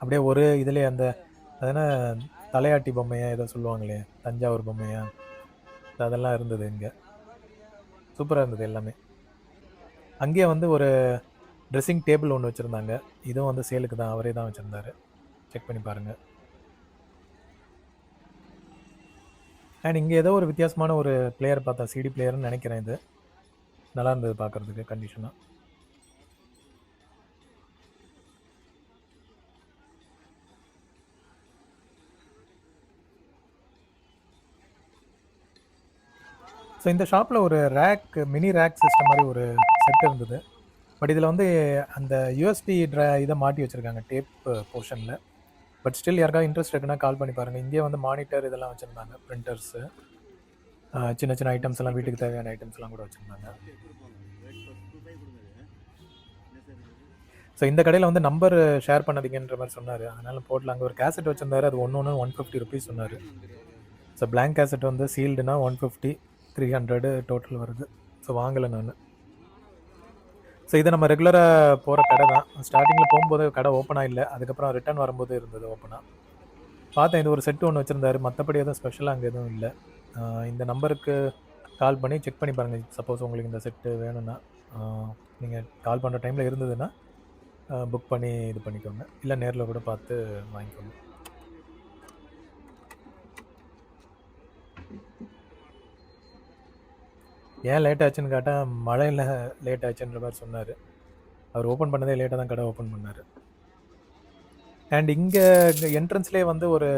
அப்படியே ஒரு இதுலேயே அந்த அதன தலையாட்டி பொம்மையா ஏதோ சொல்லுவாங்களே தஞ்சாவூர் பொம்மையா? அதெல்லாம் இருந்தது இங்கே. சூப்பராக இருந்தது எல்லாமே. அங்கேயே வந்து ஒரு ட்ரெஸ்ஸிங் டேபிள் ஒன்று வச்சுருந்தாங்க. இதுவும் வந்து சேலுக்கு தான் அவரே தான் வச்சுருந்தாரு. செக் பண்ணி பாருங்கள் அண்ட் இங்கே ஏதோ ஒரு வித்தியாசமான ஒரு பிளேயர் பார்த்தா சிடி பிளேயர்னு நினைக்கிறேன் இது. நல்லா இருந்தது பார்க்குறதுக்கு கண்டிஷனாக ஸோ இந்த ஷாப்பில் ஒரு ரேக் மினி ரேக் சிஸ்டம் மாதிரி ஒரு செட் இருந்தது. பட் இதில் வந்து அந்த யூஎஸ்பி ட்ரா இதை மாட்டி வச்சுருக்காங்க டேப் போர்ஷனில் பட் ஸ்டில் யாருக்காவது இன்ட்ரெஸ்ட் இருக்குன்னா கால் பண்ணி பாருங்கள் இங்கே வந்து மானிட்டர் இதெல்லாம் வச்சுருந்தாங்க பிரிண்டர்ஸு uh, சின்ன சின்ன ஐட்டம்ஸ் எல்லாம் வீட்டுக்கு தேவையான ஐட்டம்ஸ்லாம் கூட வச்சுருந்தாங்க. ஸோ இந்த கடையில் வந்து நம்பர் ஷேர் பண்ணாதீங்கன்ற மாதிரி சொன்னார். அதனால் போடல. அங்கே ஒரு கேசட் வச்சுருந்தாரு. அது ஒன்று ஒன்று ஒன் ஃபிஃப்டி ருபீஸ் சொன்னார். ஸோ பிளாங்க் கேசட் வந்து சீல்டுனா one fifty three hundred total வருது. ஸோ வாங்கலை நான். ஸோ இது நம்ம ரெகுலராக போகிற கடை தான். ஸ்டார்டிங்கில் போகும்போது கடை ஓப்பனாக இல்லை அதுக்கப்புறம் ரிட்டர்ன் வரும்போது இருந்தது ஓப்பனாக பார்த்தேன் இது ஒரு செட்டு ஒன்று வச்சுருந்தாரு. மற்றபடி எதுவும் ஸ்பெஷலாக அங்கே எதுவும் இல்லை. இந்த நம்பருக்கு கால் பண்ணி செக் பண்ணி பாருங்கள் சப்போஸ் உங்களுக்கு இந்த செட்டு வேணும்னா. நீங்கள் கால் பண்ணுற டைமில் இருந்ததுன்னா புக் பண்ணி இது பண்ணிக்கோங்க. இல்லை நேரில் கூட பார்த்து வாங்கிக்கோங்க. ஏன் லேட் ஆச்சுன்னு கேட்டால் மழையில் லேட் ஆச்சுன்ற மாதிரி சொன்னார். அவர் ஓப்பன் பண்ணதே லேட்டாக தான் கடை ஓப்பன் பண்ணார். அண்ட் இங்கே என்ட்ரன்ஸ்லேயே வந்து ஒரு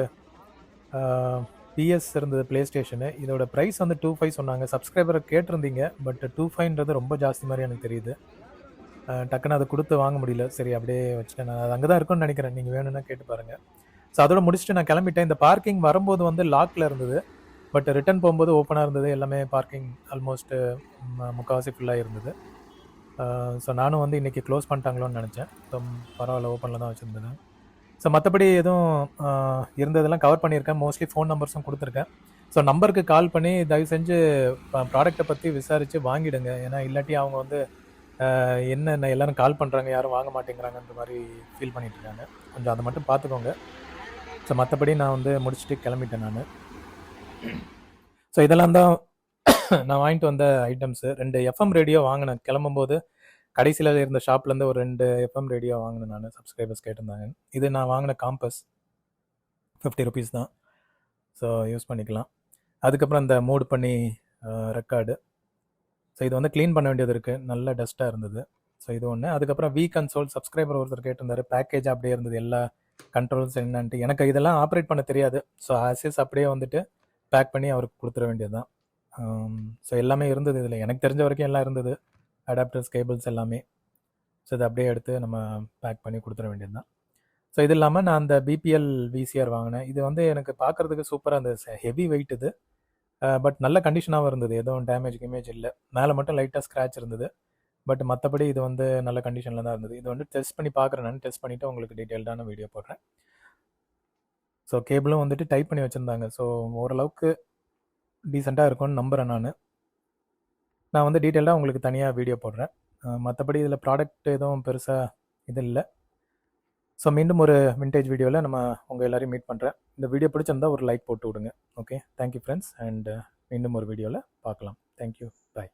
பிஎஸ் இருந்தது ப்ளே ஸ்டேஷனு இதோட ப்ரைஸ் வந்து டூ ஃபைவ் சொன்னாங்க. சப்ஸ்கிரைபரை கேட்டிருந்தீங்க பட் டூ ஃபைவ்ன்றது ரொம்ப ஜாஸ்தி மாதிரி எனக்கு தெரியுது. டக்குன்னு அதை கொடுத்து வாங்க முடியல. சரி அப்படியே வச்சுட்டேன் நான். அது அங்கே தான் இருக்கும்னு நினைக்கிறேன். நீங்கள் வேணும்னா கேட்டு பாருங்கள் ஸோ அதோட முடிச்சுட்டு நான் கிளம்பிட்டேன். இந்த பார்க்கிங் வரும்போது வந்து லாக்கில் இருந்தது. பட் ரிட்டர்ன் போகும்போது ஓப்பனாக இருந்தது. எல்லாமே பார்க்கிங் ஆல்மோஸ்ட் முக்கால்வாசி ஃபுல்லாக இருந்தது. ஸோ நானும் வந்து இன்றைக்கி க்ளோஸ் பண்ணிட்டாங்களோன்னு நினச்சேன். ஸோ பரவாயில்ல ஓப்பனில் தான் வச்சுருந்தேன். ஸோ மற்றபடி எதுவும் இருந்ததெல்லாம் கவர் பண்ணியிருக்கேன். மோஸ்ட்லி ஃபோன் நம்பர்ஸும் கொடுத்துருக்கேன். ஸோ நம்பருக்கு கால் பண்ணி தயவு செஞ்சு ப்ராடக்ட்டை பற்றி விசாரித்து வாங்கிடுங்க. ஏன்னா இல்லாட்டி அவங்க வந்து என்ன என்ன எல்லாரும் கால் பண்ணுறாங்க யாரும் வாங்க மாட்டேங்கிறாங்கன்ற மாதிரி ஃபீல் பண்ணிகிட்ருக்காங்க கொஞ்சம் அதை மட்டும் பார்த்துக்கோங்க. ஸோ மற்றபடி நான் வந்து முடிச்சுட்டு கிளம்பிட்டேன் நான். ஸோ இதெல்லாம் தான் நான் வாங்கிட்டு வந்த ஐட்டம்ஸு ரெண்டு எஃப்எம் ரேடியோ வாங்கினேன். கிளம்பும்போது கடைசியில் இருந்த ஷாப்லேருந்து ஒரு ரெண்டு எஃப்எம் ரேடியோ வாங்கினேன் நான். சப்ஸ்கிரைபர்ஸ் கேட்டிருந்தாங்க. இது நான் வாங்கின காம்பஸ் ஃபிஃப்டி ருபீஸ் தான். ஸோ யூஸ் பண்ணிக்கலாம். அதுக்கப்புறம் இந்த மூட் பண்ணி ரெக்கார்டு ஸோ இது வந்து க்ளீன் பண்ண வேண்டியது இருக்குது நல்ல டஸ்ட்டாக இருந்தது. ஸோ இது ஒன்று அதுக்கப்புறம் வீ கன்சோல் சப்ஸ்கிரைபர் ஒருத்தர் கேட்டிருந்தாரு. பேக்கேஜ் அப்படியே இருந்தது. எல்லா கண்ட்ரோல்ஸ் என்னன்ட்டு. எனக்கு இதெல்லாம் ஆப்ரேட் பண்ண தெரியாது. ஸோ ஆசிஸ் அப்படியே வந்துட்டு பேக் பண்ணி அவருக்கு கொடுத்துட வேண்டியது தான் ஸோ எல்லாமே இருந்தது இதில். எனக்கு தெரிஞ்ச வரைக்கும் எல்லாம் இருந்தது. அடாப்டர்ஸ் கேபிள்ஸ் எல்லாமே. ஸோ இதை அப்படியே எடுத்து நம்ம பேக் பண்ணி கொடுத்துட வேண்டியது தான் ஸோ இது இல்லாமல் நான் அந்த பிபிஎல் விசிஆர் வாங்கினேன். இது வந்து எனக்கு பார்க்குறதுக்கு சூப்பராக இருந்தது. ஹெவி வெயிட் இது. பட் நல்ல கண்டிஷனாகவும் இருந்தது. எதுவும் டேமேஜ் இமேஜ் இல்லை. மேலே மட்டும் லைட்டாக ஸ்க்ராட்ச் இருந்தது. பட் மற்றபடி இது வந்து நல்ல கண்டிஷனில் தான் இருந்தது. இது வந்து டெஸ்ட் பண்ணி பார்க்குறேன். நான் டெஸ்ட் பண்ணிவிட்டு உங்களுக்கு டீட்டெயில்டான வீடியோ போடுறேன். ஸோ கேபிளும் வந்துட்டு டைப் பண்ணி வச்சுருந்தாங்க. ஸோ ஓரளவுக்கு டீசெண்டாக இருக்கும்னு நம்புகிறேன் நான். நான் வந்து டீட்டெயிலாக உங்களுக்கு தனியாக வீடியோ போடுறேன். மற்றபடி இதில் ப்ராடக்ட் எதுவும் பெருசாக இது இல்லை. ஸோ மீண்டும் ஒரு விண்டேஜ் வீடியோவில் நம்ம உங்கள் எல்லோரையும் மீட் பண்ணுறேன் இந்த வீடியோ பிடிச்சிருந்தா ஒரு லைக் போட்டு விடுங்க. ஓகே தேங்க்யூ ஃப்ரெண்ட்ஸ் அண்ட் மீண்டும் ஒரு வீடியோவில் பார்க்கலாம். Thank you bye